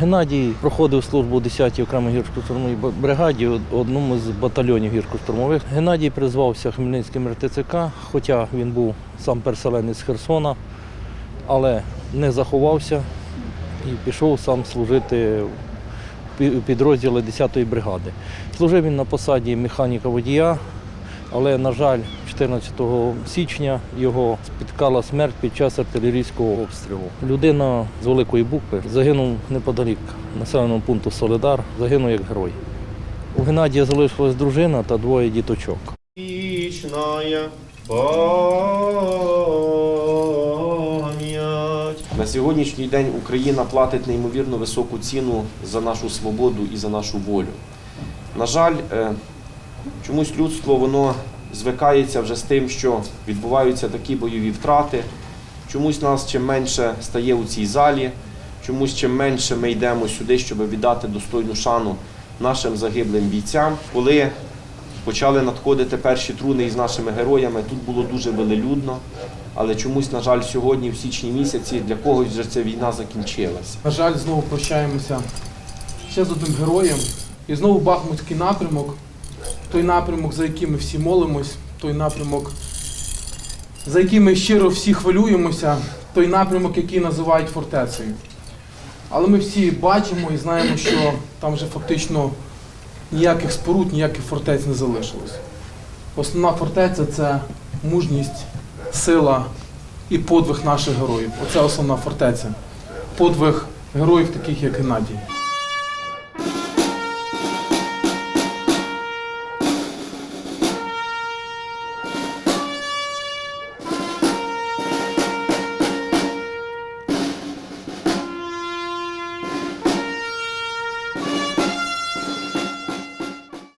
Геннадій проходив службу у 10-й окремій гірсько-штурмовій бригаді, од- одному з батальйонів гірсько-штурмових. Геннадій призвався Хмельницьким РТЦК, хоча він був сам переселенець з Херсона, але не заховався і пішов сам служити пі- підрозділи 10-ї бригади. Служив він на посаді механіка водія, але, на жаль, 14 січня його спіткала смерть під час артилерійського обстрілу. Людина з великої букви загинув неподалік населеного пункту Солидар, загинув як герой. У Геннадія залишилась дружина та двоє діточок. На сьогоднішній день Україна платить неймовірно високу ціну за нашу свободу і за нашу волю. На жаль, е, чомусь людство воно звикається вже з тим, що відбуваються такі бойові втрати. Чомусь нас чим менше стає у цій залі, чомусь чим менше ми йдемо сюди, щоб віддати достойну шану нашим загиблим бійцям. Коли почали надходити перші труни із нашими героями, тут було дуже велелюдно. Але чомусь, на жаль, сьогодні, в січні місяці, для когось вже ця війна закінчилася. На жаль, знову прощаємося ще з одним героєм. І знову Бахмутський напрямок, той напрямок, за яким ми всі молимось, той напрямок, за яким ми щиро всі хвилюємося, той напрямок, який називають фортецею. Але ми всі бачимо і знаємо, що там вже фактично ніяких споруд, ніяких фортець не залишилось. Основна фортеця це мужність, сила і подвиг наших героїв. Оце основна фортеця. Подвиг героїв, таких як Геннадій.